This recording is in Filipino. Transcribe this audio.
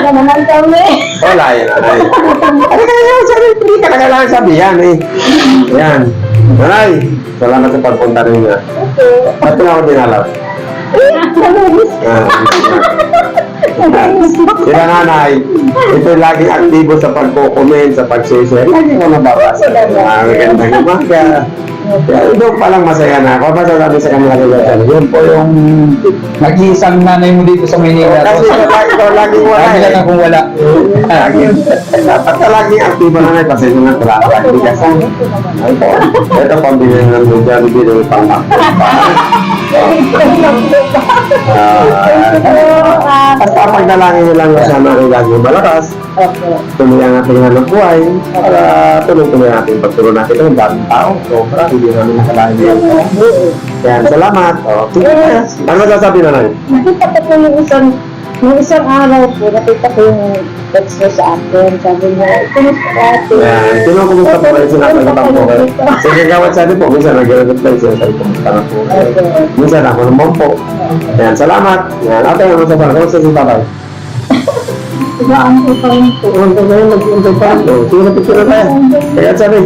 na naman kami. Wala yan, nanay. Ano ka na sabi? Hindi ka kailangan sabihan eh. Yan. Nanay, salamat sa pagpunta rin. Okay. Ba't na ako dinalaw? Eh. Ah, Sila nanay, ito laging aktibo sa pagko-comment, sa pag-share. Lagi ko nababasa. Ah, magandang umaga. Kaya doon palang masaya na ako. Masasabi sa kanila kaya Yun po yung... Nag-iisang nanay mo dito sa Manila. Kasi lagi ko laging wala Lagi lang eh. akong wala. Lagi. Dapat ka laging aktibo na ngayon kasi nung nagkala ka. Hindi kasi. Ay po. Ito pambili ng mga bibili ng pang Ah, pagdalangin nyo lang sana ay lagi malakas. Opo. Tuloy ang ating hanap buhay. Para tuloy-tuloy ang ating pagturo natin. Ito, daming tao. Sobra. Hindi namin nakalain yan. Yan, salamat. O, sige na. Ano sasabi na lang? Nakita ko po yung isang, yung isang araw po, nakita ko yung text niya sa akin. Sabi niya, kumusta ka ate? Yan, sino kumusta po kayo sinasagot po kayo? Sige, gawat sa atin po. Minsan nag-reply siya sa kumusta na po kayo. Minsan ako naman po. Yan, salamat. Yan, ate, ano sa parang? Kumusta si tatay? Diba ang ipang po? Kung ano ngayon, mag-iintay pa rin. Sige na picture na tayo. Kaya sabi,